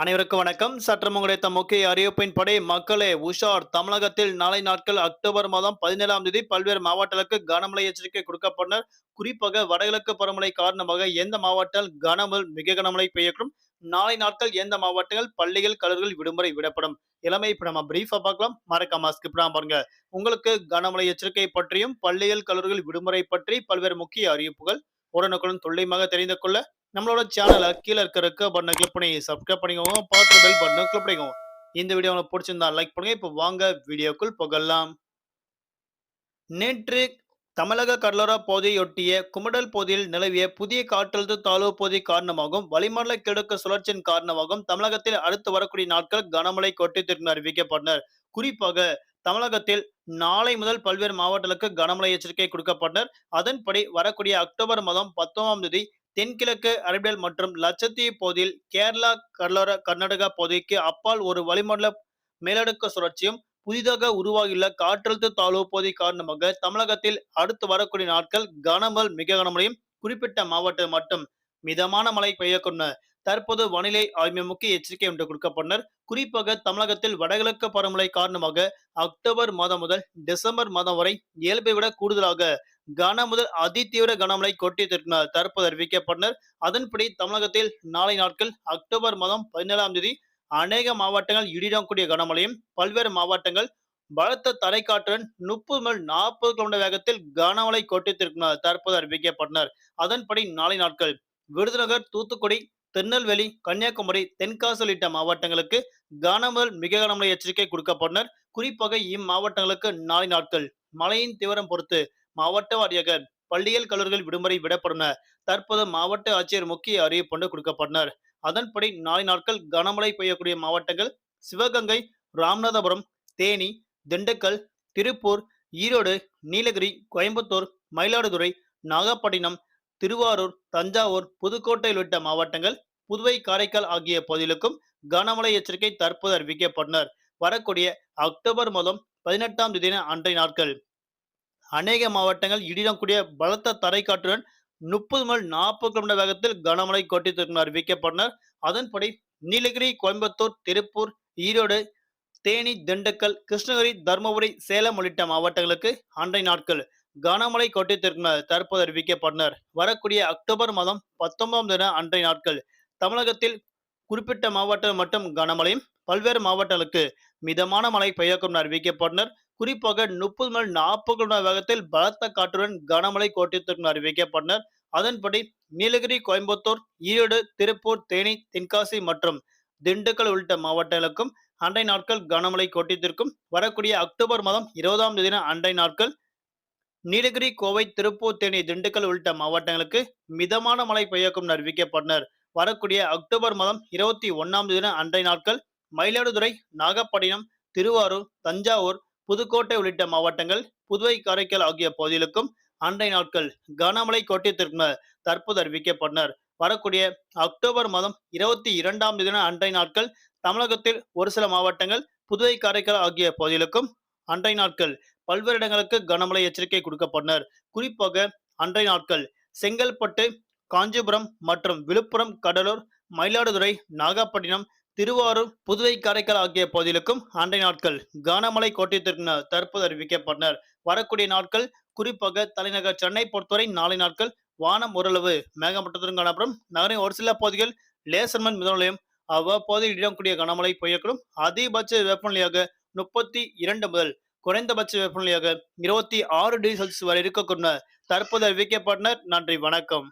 அனைவருக்கும் வணக்கம். சற்றம் கிடைத்த முக்கிய அறிவிப்பின்படி மக்களே உஷார் தமிழகத்தில் நாளை நாட்கள் அக்டோபர் மாதம் பதினேழாம் தேதி பல்வேறு மாவட்டங்களுக்கு கனமழை எச்சரிக்கை கொடுக்கப்பட்டனர். குறிப்பாக வடகிழக்கு பருவமழை காரணமாக எந்த மாவட்டத்தில் கனமல் மிக கனமழை பெய்யக்கூடும். நாளை நாட்கள் எந்த மாவட்டங்கள் பள்ளிகள் கல்லூரிகள் விடுமுறை விடப்படும். இளமை இப்ப நம்ம பிரீஃபா பார்க்கலாம். மறக்காம ஸ்கிப் பாருங்க. உங்களுக்கு கனமழை எச்சரிக்கை பற்றியும் பள்ளிகள் கல்லூரிகள் விடுமுறை பற்றி பல்வேறு முக்கிய அறிவிப்புகள் உடனுக்குடன் துல்லியமாக தெரிந்து கொள்ள நம்மளோட சேனலை கீழே இருக்க இருக்க பட்டனை கிளிக் பண்ணி சப்ஸ்கிரைப் பண்ணிக்கோங்க. பார்த்து பெல் பட்டனை கிளிக் பண்ணிக்கோங்க. இந்த வீடியோ உங்களுக்கு பிடிச்சிருந்தா லைக் பண்ணுங்க. இப்போ வாங்க வீடியோக்குள் புகழலாம் நேற்று தமிழக கடலோர பகுதியொட்டிய குமடல் பகுதியில் நிலவிய புதிய காற்றழுத்த தாழ்வு பகுதி காரணமாகவும் வளிமண்டல கிழக்கு சுழற்சியின் காரணமாகவும் தமிழகத்தில் அடுத்து வரக்கூடிய நாட்கள் கனமழை கொட்டித்திற்கு அறிவிக்கப்பட்டனர். குறிப்பாக தமிழகத்தில் நாளை முதல் பல்வேறு மாவட்டங்களுக்கு கனமழை எச்சரிக்கை கொடுக்கப்பட்டனர். அதன்படி வரக்கூடிய அக்டோபர் மாதம் பத்தொன்பதாம் தேதி தென்கிழக்கு அரபியல் மற்றும் லட்சத்தீவு பகுதியில் கேரளா கடலோர கர்நாடகா பகுதிக்கு அப்பால் ஒரு வளிமண்டல மேலடுக்கு சுழற்சியும் புதிதாக உருவாகியுள்ள காற்றழுத்த தாழ்வு பகுதி காரணமாக தமிழகத்தில் அடுத்து வரக்கூடிய நாட்கள் கனமல் மிக கனமழையும் குறிப்பிட்ட மாவட்டம் மட்டும் மிதமான மழை பெய்யக்கூடும். தற்போது வானிலை ஆய்வு முக்கிய எச்சரிக்கை ஒன்று கொடுக்கப்பட்டனர் குறிப்பாக தமிழகத்தில் வடகிழக்கு பருவமழை காரணமாக அக்டோபர் மாதம் முதல் டிசம்பர் மாதம் வரை இயல்பை விட கூடுதலாக கன முதல் அதிதீவிர கனமழை கொட்டியிருக்கிறார் தற்போது அறிவிக்கப்பட்டனர் அதன்படி தமிழகத்தில் நாளை நாட்கள் அக்டோபர் மாதம் பதினேழாம் தேதி அநேக மாவட்டங்கள் இடிடக்கூடிய கனமழையும் பல்வேறு மாவட்டங்கள் பலத்த தரைக்காற்றுடன் முப்பது முதல் நாற்பது கிலோமீட்டர் வேகத்தில் கனமழை கொட்டித்திருக்கிறார் தற்போது அறிவிக்கப்பட்டனர் அதன்படி நாளை நாட்கள் விருதுநகர் தூத்துக்குடி திருநெல்வேலி கன்னியாகுமரி தென்காசி உள்ளிட்ட மாவட்டங்களுக்கு கனமல் மிக கனமழை எச்சரிக்கை கொடுக்கப்பட்டனர். குறிப்பாக இம்மாவட்டங்களுக்கு நாளை நாட்கள் மழையின் தீவிரம் பொறுத்து மாவட்ட வாரியாக பள்ளிகள் கல்லூரிகள் விடுமுறை விடப்பட்டன தற்போது மாவட்ட ஆட்சியர் முக்கிய அறிவிப்பு கொடுக்கப்பட்டனர். அதன்படி நாளை நாட்கள் கனமழை பெய்யக்கூடிய மாவட்டங்கள் சிவகங்கை ராமநாதபுரம் தேனி திண்டுக்கல் திருப்பூர் ஈரோடு நீலகிரி கோயம்புத்தூர் மயிலாடுதுறை நாகப்பட்டினம் திருவாரூர் தஞ்சாவூர் புதுக்கோட்டை உள்ளிட்ட மாவட்டங்கள் புதுவை காரைக்கால் ஆகிய பகுதிகளுக்கும் கனமழை எச்சரிக்கை தற்போது அறிவிக்கப்பட்டனர் வரக்கூடிய அக்டோபர் மாதம் பதினெட்டாம் தேதி அன்றைய நாட்கள் அநேக மாவட்டங்கள் இடிடக்கூடிய பலத்த தரைக்காற்றுடன் முப்பது முதல் நாற்பது கிலோமீட்டர் வேகத்தில் கனமழை கொட்டித்திருக்கும் அறிவிக்கப்பட்டனர் அதன்படி நீலகிரி கோயம்புத்தூர் திருப்பூர் ஈரோடு தேனி திண்டுக்கல் கிருஷ்ணகிரி தருமபுரி சேலம் உள்ளிட்ட மாவட்டங்களுக்கு அன்றைய நாட்கள் கனமழை கொட்டித்திருக்கும் தற்போது அறிவிக்கப்பட்டனர் வரக்கூடிய அக்டோபர் மாதம் பத்தொன்பதாம் தின அன்றைய நாட்கள் தமிழகத்தில் குறிப்பிட்ட மாவட்டம் மட்டும் கனமழையும் பல்வேறு மாவட்டங்களுக்கு மிதமான மழை பெய்யக்கும் அறிவிக்கப்பட்டனர். குறிப்பாக முப்பது முதல் நாற்பது கிலோமீட்டர் வேகத்தில் பலத்த காற்றுடன் கனமழை கோட்டித்திற்கும் அறிவிக்கப்பட்டனர். அதன்படி நீலகிரி கோயம்புத்தூர் ஈரோடு திருப்பூர் தேனி தென்காசி மற்றும் திண்டுக்கல் உள்ளிட்ட மாவட்டங்களுக்கும் அண்டை நாட்கள் கனமழை கோட்டித்திற்கும் வரக்கூடிய அக்டோபர் மாதம் இருபதாம் தேதி அண்டை நாட்கள் நீலகிரி கோவை திருப்பூர் தேனி திண்டுக்கல் உள்ளிட்ட மாவட்டங்களுக்கு மிதமான மழை பெய்யக்கும் அறிவிக்கப்பட்டனர். வரக்கூடிய அக்டோபர் மாதம் இருபத்தி ஒன்னாம் தேதி அன்றைய நாட்கள் மயிலாடுதுறை நாகப்பட்டினம் திருவாரூர் தஞ்சாவூர் புதுக்கோட்டை உள்ளிட்ட மாவட்டங்கள் புதுவை காரைக்கால் ஆகிய பகுதிகளுக்கும் அன்றைய நாட்கள் கனமழை கோட்டத்திற்கு தற்போது அறிவிக்கப்பட்டனர். வரக்கூடிய அக்டோபர் மாதம் இருபத்தி இரண்டாம் தேதி அன்றைய நாட்கள் தமிழகத்தில் ஒரு சில மாவட்டங்கள் புதுவை காரைக்கால் ஆகிய பகுதிகளுக்கும் அன்றைய நாட்கள் பல்வேறு இடங்களுக்கு கனமழை எச்சரிக்கை கொடுக்கப்பட்டனர். குறிப்பாக அன்றைய நாட்கள் செங்கல்பட்டு காஞ்சிபுரம் மற்றும் விழுப்புரம் கடலூர் மயிலாடுதுறை நாகப்பட்டினம் திருவாரூர் புதுவை காரைக்கால் ஆகிய பகுதிகளுக்கும் அண்டை நாட்கள் கனமழை கோட்டத்திற்கு தற்போது அறிவிக்கப்பட்டனர். வரக்கூடிய நாட்கள் குறிப்பாக தலைநகர் சென்னை பொறுத்தவரை நாளை நாட்கள் வானம் ஓரளவு மேகமட்டத்துடன் காணப்படும். நகரின் ஒரு சில பகுதிகள் லேசர்மன் மிதநிலையம் அவ்வப்போது இடக்கூடிய கனமழை பெய்யக்கூடும். அதிகபட்ச வெப்பநிலையாக முப்பத்தி இரண்டு முதல் குறைந்தபட்ச வெப்பநிலையாக இருபத்தி ஆறு டிகிரி செல்சியஸ் வரை இருக்கக்கூடிய தற்போது அறிவிக்கப்பட்டனர். நன்றி வணக்கம்.